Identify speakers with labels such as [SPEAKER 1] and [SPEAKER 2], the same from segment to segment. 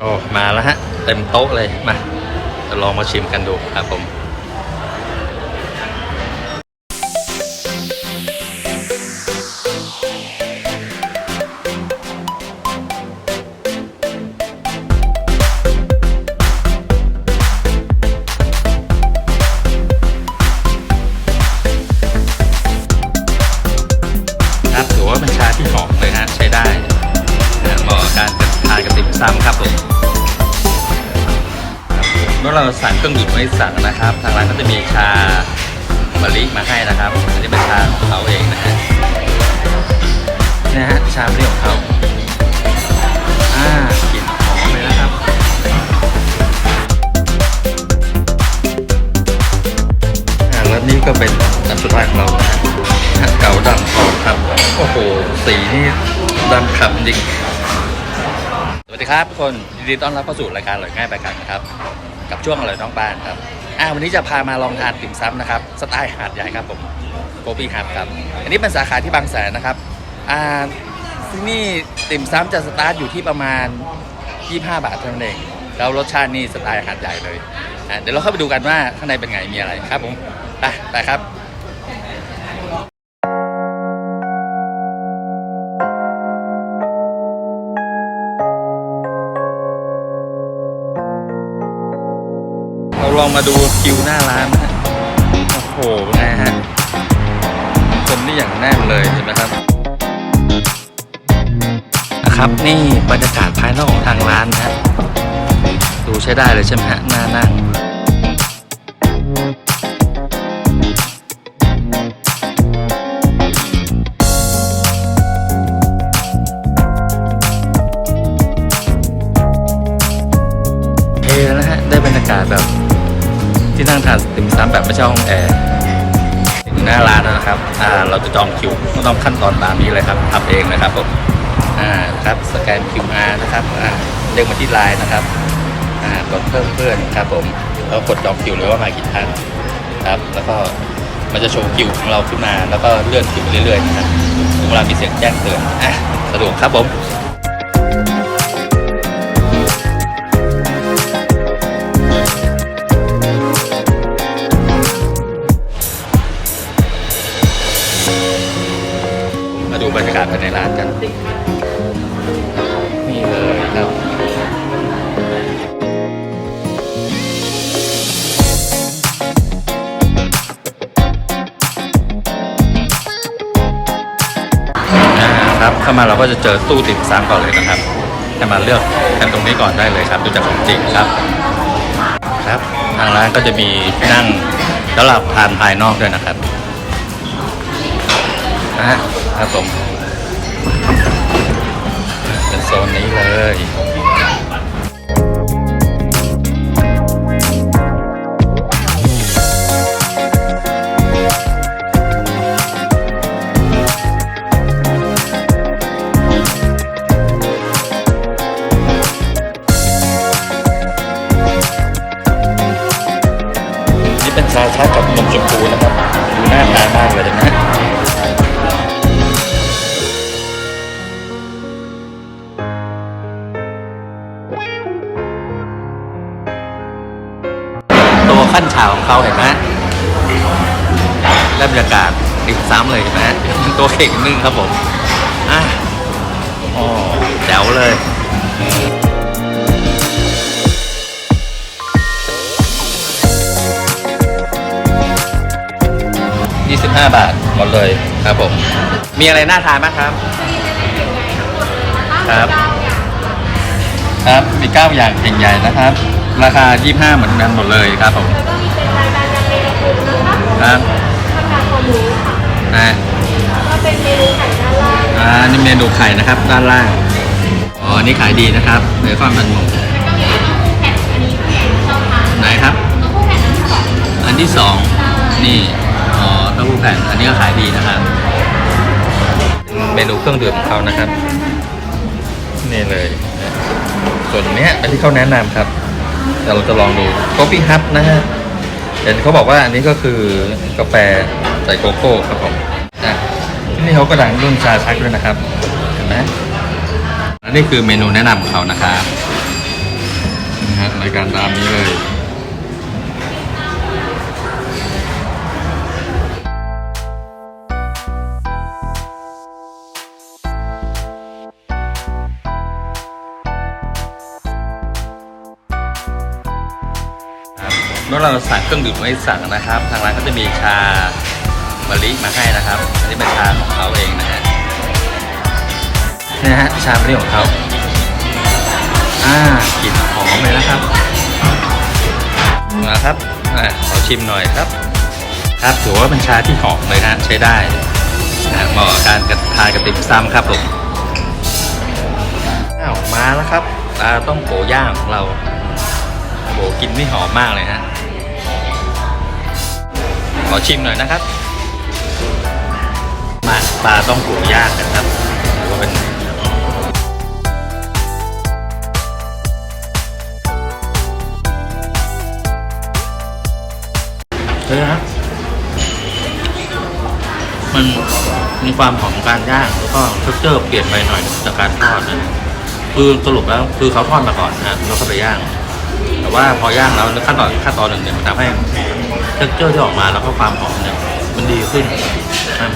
[SPEAKER 1] โอ้มาแล้วฮะ เต็มโต๊ะเลย มาจะลองมาชิมกันดูครับผม ไม่สั่งนะครับ ทางร้านก็จะมีชามะลิมาให้นะครับอันนี้เป็นชาของเขาเองนะฮะนะฮะชามะลิของเขาอ่ากลิ่นหอมเลยนะครับอ่าแล้วนี่ก็เป็นน้ำสุดท้ายของเรานะฮะเก๋าดำทองครับโอ้โหสีนี่ดำขำจริงสวัสดีครับทุกคนยินดีต้อนรับเข้าสู่รายการอร่อยง่ายไปกันนะครับ กับช่วงอร่อยน้องบ้านครับอ่าวันนี้จะพามาลองทานติ่มซำนะครับสไตล์หาดใหญ่ครับผมโกบีหาดครับอันนี้เป็นสาขาที่บางแสนนะครับอ่าที่นี่ติ่มซำจะสตาร์ทอยู่ที่ประมาณ 25 บาทเท่านั้นเองแล้วรสชาตินี่สไตล์หาดใหญ่เลยอะเดี๋ยวเราเข้าไปดูกันว่าข้างในเป็นไงมีอะไรครับผมไปไปครับ มาดูคิวหน้าร้านนะฮะโอ้โหไงฮะ คนนี่อย่างแน่นเลยเห็นไหมครับนะครับนี่บรรยากาศภายนอกของทางร้านนะฮะดูใช้ได้เลยใช่ไหมฮะน่านั่งเฮแล้วนะฮะได้บรรยากาศแบบ ที่นั่งทานติ่มซำแบบไม่ใช่ห้องแอร์ถึงหน้าร้านแล้วนะครับอ่าเราจะจองคิวก็ต้องขั้นตอนตามนี้เลยครับทำเองนะครับผมอ่าครับสแกน QR นะครับอ่าเรียกมาที่ไลน์นะครับอ่ากดเพิ่มเพื่อนครับผมแล้วกดจองคิวหรือว่ามากี่ท่านครับแล้วก็มันจะโชว์คิวของเราขึ้นมาแล้วก็เลื่อนคิวไปเรื่อยๆนะครับถึงเวลามีเสียงแจ้งเตือนอะสะดวกครับผมากาศภายในร้านกัน นี่เลยครับอ่าครับเข้ามาเราก็จะเจอตู้ติ่มซำก่อนเลยนะครับให้มาเลือกกันตรงนี้ก่อนได้เลยครับ ดูจากของจริงครับ ครับ ทางร้านก็จะมีนั่งสำหรับทานภายนอกด้วยนะครับอะครับผม นนี้ ตัวเข่งนึ่งครับผมอะอ๋อแจ๋วเลย25บาทหมดเลยครับผม มีอะไรน่าทานบ้างครับ ครับ ครับ มี9อย่างใหญ่ๆนะครับ ราคา25เหมือนกันหมดเลยครับผม
[SPEAKER 2] แล้วก็มีเป็นรายการเมนูนะคะ
[SPEAKER 1] ครับ
[SPEAKER 2] ข้าวกาคอหมูค่ะ
[SPEAKER 1] นะ อ่านี่เมนูไข่นะครับ ด้านล่างอ๋อนี่ขายดีนะครับเบคอนมันหมู
[SPEAKER 2] แล้วก็มีเต้าหู้แผ่นอันนี้แผ่นชอบทาน
[SPEAKER 1] ไหนครับ
[SPEAKER 2] อันที่สอง
[SPEAKER 1] นี่อ๋อเต้าหู้แผ่นอันนี้ก็ขายดีนะครับ เมนูเครื่องดื่มของเขานะครับนี่เลยส่วนเนี้ยเป็นที่เขาแนะนำครับเดี๋ยวเราจะลองดูโกปี้ฮับนะฮะเห็นเขาบอกว่าอันนี้ก็คือกาแฟใส่โกโก้ครับผม เขาก็ดังรื่องชาชักด้วยนะครับ เห็นไหมอันนี้คือเมนูแนะนำของเขานะครับรายการตามนี้เลยเมื่อเราสั่งเครื่องดื่มไม่สั่งนะครับ ทางร้านก็จะมีชา มะลิมาให้นะครับ อันนี้เป็นชาของเขาเองนะฮะนี่นะฮะชามะลิของเขาอ่ากลิ่นหอมเลยนะครับนะครับอขอชิมหน่อยครับ ครับถือว่าเป็นชาที่หอมเลยนะใช้ได้นะเหมาะกับการทานกับติ่มซำครับผมอ้าวมาแล้วครับปลาต้องโกย่างของเราโอ้โหกินนี่หอมมากเลยฮะขอชิมหน่อยนะครับ ปลาต้องหูย่างกันครับหรือว่าเป็นเฮ้ยฮะมันมีความหอมของการย่างแล้วก็เท็กเจอร์เปลี่ยนไปหน่อยจากการทอดนะคือสรุปแล้วคือเขาทอดมาก่อนนะแล้วก็ไปย่าง แต่ว่าพอย่างแล้วขั้นตอนขั้นตอนหนึ่งเนี่ยมันทำให้เท็กเจอร์ที่ออกมาแล้วก็ความหอมเนี่ยมันดีขึ้นนะครับ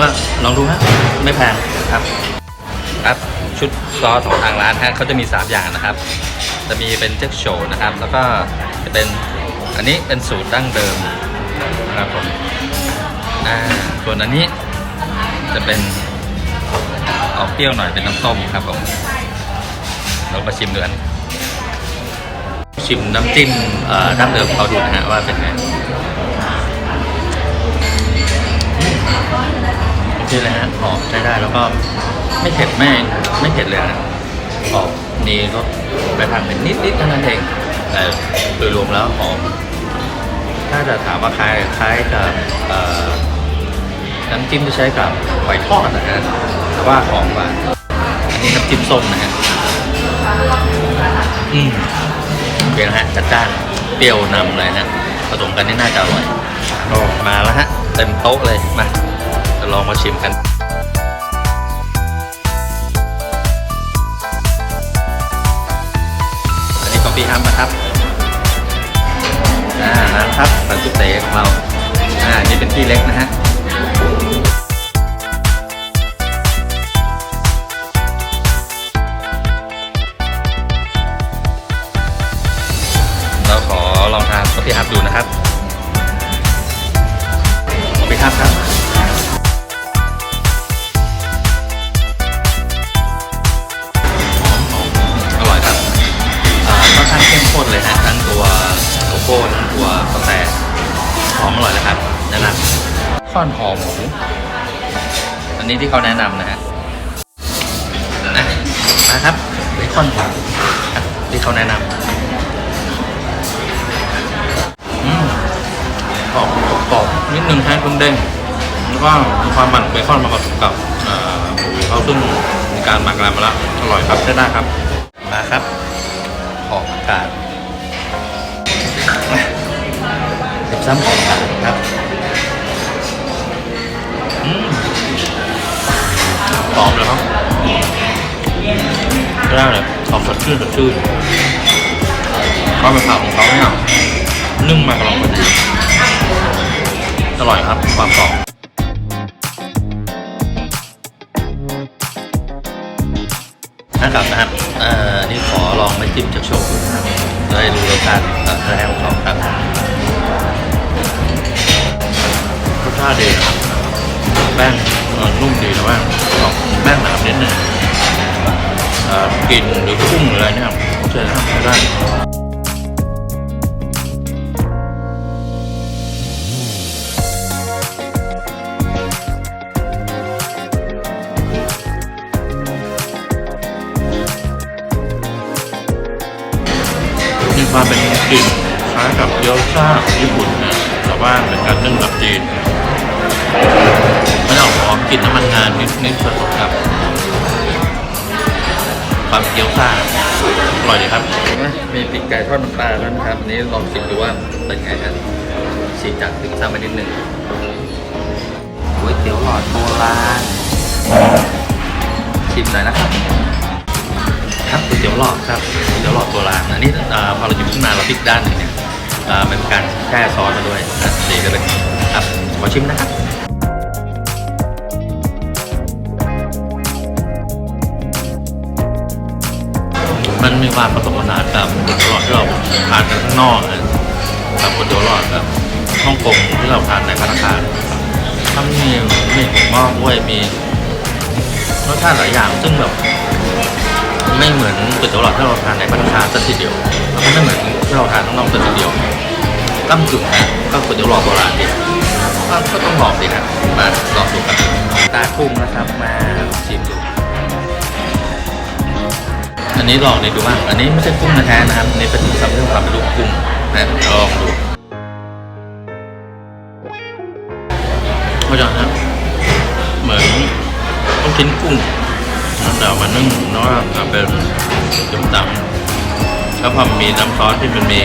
[SPEAKER 1] ว่าลองดูฮะไม่แพงครับครับชุดซอสของทางร้านฮะเขาจะมี 3 อย่างนะครับ จะมีเป็นเจ็กโชนะครับ แล้วก็จะเป็นอันนี้เป็นสูตรดั้งเดิมนะครับผมอ่าส่วนอันนี้จะเป็นออกเปรี้ยวหน่อยเป็นน้ำส้มครับผมเรามาชิมดูกันชิมน้ำจิ้มดั้งเดิมเขาดูนะฮะว่าเป็นไง อืมโอเคเลยฮะหอมใช้ได้แล้วก็ไม่เผ็ดไม่ไม่เผ็ดเลยนะออกมีรสไปทางเป็นนิดๆเท่านั้นเองแต่โดยรวมแล้วหอมถ้าจะถามว่าคล้ายคล้ายกับน้ำจิ้มที่ใช้กับหอยทอดนะฮะแต่ว่าหอมกว่าอันนี้น้ำจิ้มส้มนะฮะอืมโอเคนะฮะจัดจ้านเปรี้ยวนำเลยนะผสมกันนี่น่าจะอร่อยโอ้มาแล้วฮะ เต็มโต๊ะเลยมา ลองมาชิมกัน อันนี้ c o f ฟ e ฮัมนะครับอ่านะครับสันสุเตของเราอ่านี่เป็นที่เล็กนะฮะเราขอลองทานคอฟฟี่ฮับดูนะครับคอฟฟี่ฮับครับ โกโก้ทั้งตัวกาแฟหอมอร่อยเลยครับแนะนำข้อนหอมหมูอันนี้ที่เขาแนะนำนะฮะนะนะครับเบคอนหมูครับที่เขาแนะนำอืมกรอบกรอบนิดนึงให้เด้งๆแล้วก็มีความมันเบคอนมาผสมกับเอ่อหมูเขาซึ่งมีการหมักอะไรมาแล้วอร่อยครับใช้ได้ครับ มาครับออกอากาศ ซ้ำของอากาศครับหอมเลยครับได้เลยหอมสดชื่นสดชื่นความเป็นผักของเขาเนี่ยนึ่งมากำลังพอดีอร่อยครับความกรอบนะครับนะครับอ่อนี่ขอลองไม่จิ้มจากโชว์นครับจะได้รู้รสชาติแรกของเขาครับ กลิ่นหรือกุ้งหรืออะไรเนี่ยโอเคนะครับใช้ได้มีความเป็นกลิ่นคล้ายกับเกี๊ยวซ่าญี่ปุ่นนะแต่ว่าเป็นการนึ่งแบบจีน ความเกี๊ยวซ่าอร่อยดีครับ มีปีกไก่ทอดน้ำปลาแล้วนะครับอันนี้ลองชิมดูว่าเป็นไงครับฉีกจากถึงซ้ำไปนิดนึงก๋วยเตี๋ยวหลอดโบราณชิมหน่อยนะครับ ครับก๋วยเตี๋ยวหลอดครับก๋วยเตี๋ยวหลอดโบราณอันนี้อ่าพอเราหยิบขึ้นมาเราพลิกด้านหนึงเนี่ยอ่ามันเป็นการแช่ซอสมาด้วยนะสีก็เป็นครับขอชิมนะครับ มันมีความผสมผสานกับก๋วยเตี๋ยวหลอดที่เราทานกันข้างนอกนะกับก๋วยเตี๋ยวหลอดแบบฮ่องกงที่เราทานในพัตตาคารทั้งมีมีถั่วงอกด้วยมีรสชาติหลายอย่างซึ่งแบบไม่เหมือนก๋วยเตี๋ยวหลอดที่เราทานในพัตตาคารสักทีเดียวแล้วก็ไม่เหมือนที่เราทานข้างนอกสักทีเดียวตั้มกึ่งนะก็ก๋วยเตี๋ยวหลอดโบราณดีก็ต้องลองดีครับมาลองดูกันตากุ้งนะครับมาชิม อันนี้ลองนี่ดูบ้างอันนี้ไม่ใช่กุ้งแท้ๆนะครับอันนี้เป็นสำเรื่องความเป็นลูกกุ้งนะลองดูเข้าใจครับเหมือนต้องชิ้นกุ้งแล้วแต่เอามานึ่งแล้วก็เอาเป็นจุ่มตำแล้วพอมีน้ำซอสที่มันมี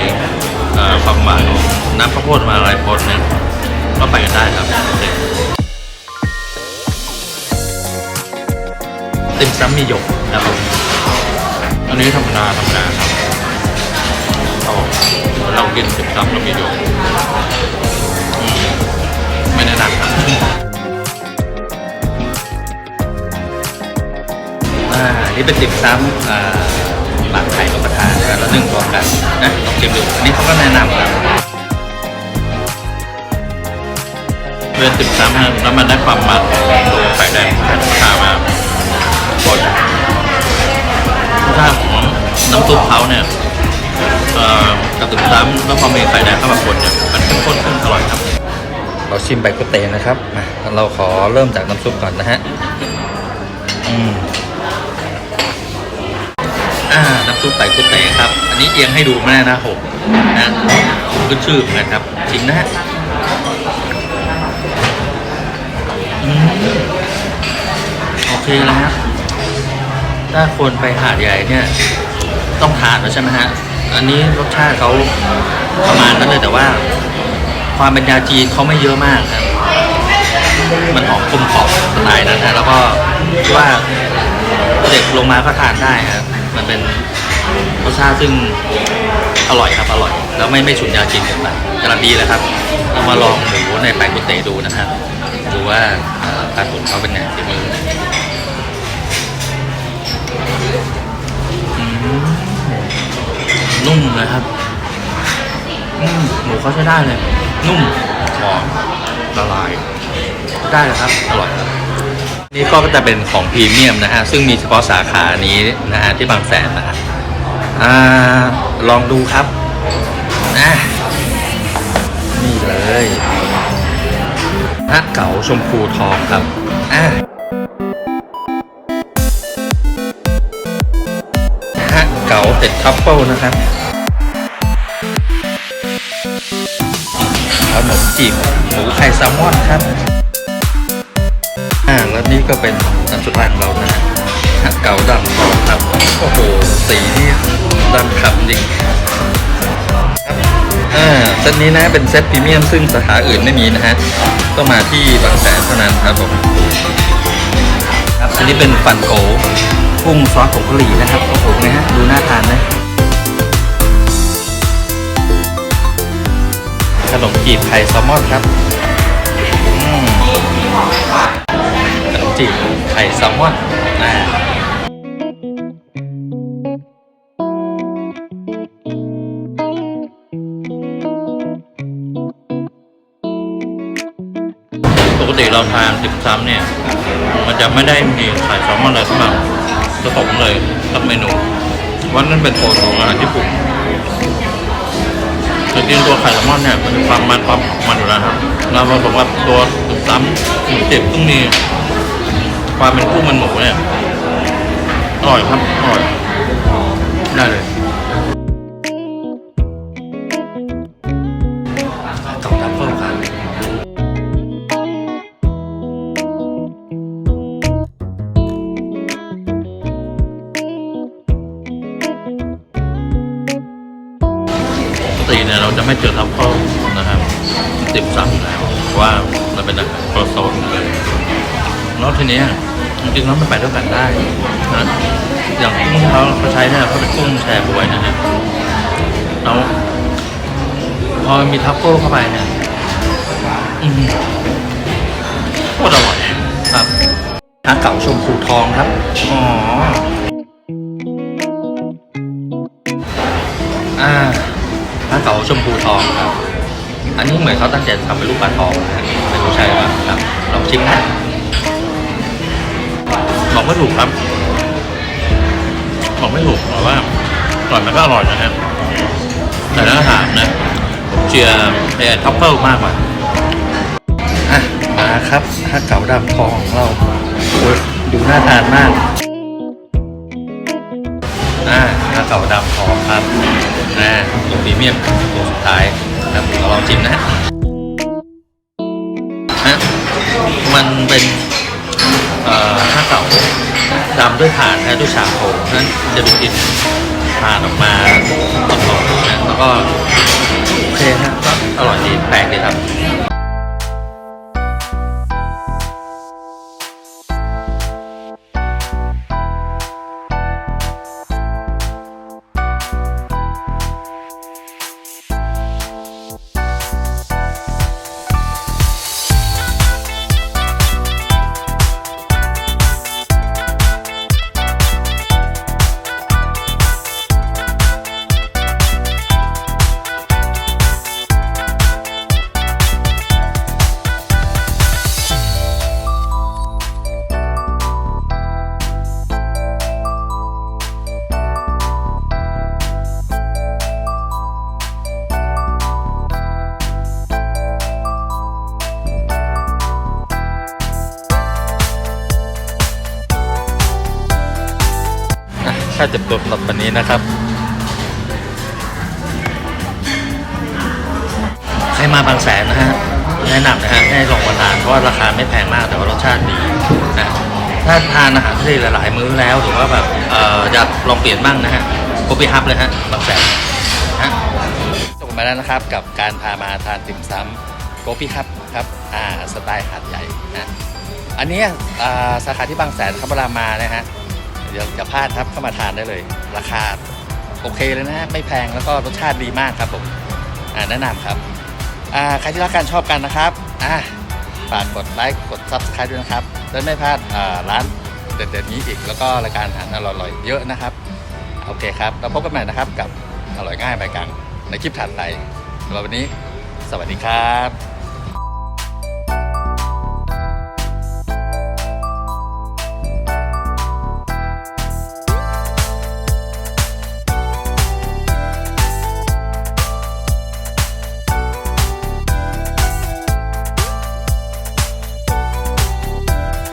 [SPEAKER 1] ความหวานของน้ำข้าวโพดมาอะไรปนเนี่ยก็ไปกันได้ครับเติ่มซ้ำมีหยกนะครับผม อันนี้ธรรมดาธรรมดาครับเราเรากินสิบซับเรามีอยู่อืมไม่แนะนำครับอ่านี่เป็นติ่มซ้ำอ่าหมักไข่นกกระทาแล้วเรานึ่งพร้อมกันนะลองชิมดูอันนี้เขาก็แนะนำครับเป็นติ่มซ้ำนะแล้วมันได้ความมันของตัวไข่แดงไข่นกกระทามาปนรส ชาติของน้ำซุปเขาเนี่ยกระตุ้นซ้ำแล้วพอมีไข่แดงเข้ามาคนเนี่ยมันเข้มข้นขึ้นอร่อยครับ เราชิมใบกุเตนะครับมาเราขอเริ่มจากน้ำซุปก่อนนะฮะอืมอ่าน้ำซุปใบกุเตครับ อันนี้เอียงให้ดูไม่ได้นะหกนะขึ้นชื่อเหมือนกันครับชิมนะฮะอืมโอเคแล้วครับ ถ้าคนไปหาดใหญ่เนี่ยต้องทานแล้วใช่ไหมฮะ อันนี้รสชาติเขาประมาณนั้นเลยแต่ว่า ความเป็นยาจีนเขาไม่เยอะมากครับมันหอมกลมกล่อมสไตล์นั้นนะแล้วก็ว่าเด็กลงมาก็ทานได้ครับมันเป็นรสชาติซึ่งอร่อยครับอร่อย แล้วไม่ไม่ฉุนยาจีนเกินไปกำลังดีเลยครับเรามาลองหมูในแปงกุเตดูนะครับดูว่าการตุ๋นเขาเป็นไงฝีมือ นุ่มเลยครับอืมหมูเขาใช้ได้เลย นุ่มหอมละลาย ได้เลยครับอร่อยครับนี่ก็จะเป็นของพรีเมียมนะฮะซึ่งมีเฉพาะสาขานี้นะฮะที่บางแสนนะฮะอ่าลองดูครับนะนี่เลยฮะเก๋าชมพูทองครับอ่า เก๋าเต็ดทัฟเฟิลนะครับขนมจีบหมูไข่แซลมอนครับอ่าแล้วนี่ก็เป็นน้ำสุดท้ายของเรานะเก๋าดำทองครับโอ้โหสีนี่ดำขับจริงครับอ่าเซตนี้นะเป็นเซตพรีเมียมซึ่งสาขาอื่นไม่มีนะฮะต้องมาที่บางแสนเท่านั้นครับผมครับอันนี้เป็นฟันโก กุ้งซอสผงกะหรี่นะครับโอ้โหไงฮะดูน่าทานไหมขนมจีบไข่แซลมอนครับอืมขนมจีบไข่แซลมอนนะปกติเราทานติ่มซำเนี่ย มันจะไม่ได้มีไข่แซลมอนอะไรเข้าม ผสมเลยสักเมนูว่านั่นเป็นโทนของอาหารญี่ปุ่นจริงๆตัวไข่แซลมอนเนี่ยมันมีความมันความมันอยู่แล้วครับเราผสมกับตัวตุ่มซ้ำหมูเจ็บซึ่งมีความเป็นกุ้งมันหมูเนี่ยอร่อยครับอร่อยได้เลย จะไม่เจอทัฟเฟิลนะครับติ่มซำอยู่แล้วเพราะว่ามันเป็นอาหารโปรโซนเลยแล้วทีเนี้ยจริงๆแล้วมันไปด้วยกันได้นะอย่างกุ้งเขาเขาใช้เนี่ยเขาเป็นกุ้งแชร์บวยนะฮะแล้วพอมีทัฟเฟิลเข้าไปเนี่ยอืมโคตรอร่อยครับฮาเก๋าชมพูทองครับ อ๋อ เก๋าชมพูทองครับ อันนี้เหมือนเขาตั้งใจทำเป็นลูกปลาทองนะฮะไม่รู้ใช่หรือเปล่าครับลองชิมนะบอกไม่ถูกครับบอกไม่ถูกแต่ว่าอร่อยมันก็อร่อยนะฮะแต่เนื้ออาหารนะผมเชียร์ไอ้ทัฟเฟิลมากกว่าอะมาครับถ้าเก๋าดำทองของเราโอ้ยดูน่าทานมากอ่าถ้าเก๋าดำทองครับ อ่าตัวพรีเมียมตัวสุดท้ายนะครับเราลองชิมนะฮะมันเป็นข้าวเก่าดำด้วยถ่านและด้วยชาโคนั้นจะมีกลิ่นถ่านออกมาตลอดนะแล้วก็โอเคฮะก็อร่อยดีแปลกดีครับ ถ้าจะตรวจสอบวันนี้นะครับ ใครมาบางแสนนะฮะแนะนำนะฮะให้ลองมาทานเพราะว่าราคาไม่แพงมากแต่ว่ารสชาติดีนะถ้าทานอาหารทะเลหลาย ๆ มื้อแล้วหรือว่าแบบเอ่ออยากลองเปลี่ยนบ้างนะฮะโกปีฮับเลยฮะบางแสนฮะจบมาแล้วนะครับกับการพามาทานติ่มซำโกปีฮับครับอ่าสไตล์หาดใหญ่นะอันนี้อ่าสาขาที่บางแสนครับเวลามานะฮะ เดี๋ยวจะพลาดครับเข้ามาทานได้เลย ราคาโอเคเลยนะไม่แพงแล้วก็รสชาติดีมากครับผมอ่าแนะนำครับอ่าใครที่รักการชอบกันนะครับอ่าฝากกดไลค์กด subscribe ด้วยนะครับจะไม่พลาดร้านเด็ดๆนี้อีก แล้วก็รายการอาหารอร่อยๆเยอะนะครับโอเคครับเราพบกันใหม่นะครับกับอร่อยง่ายไปกังในคลิปถัดไปสำหรับวันนี้ สวัสดีครับ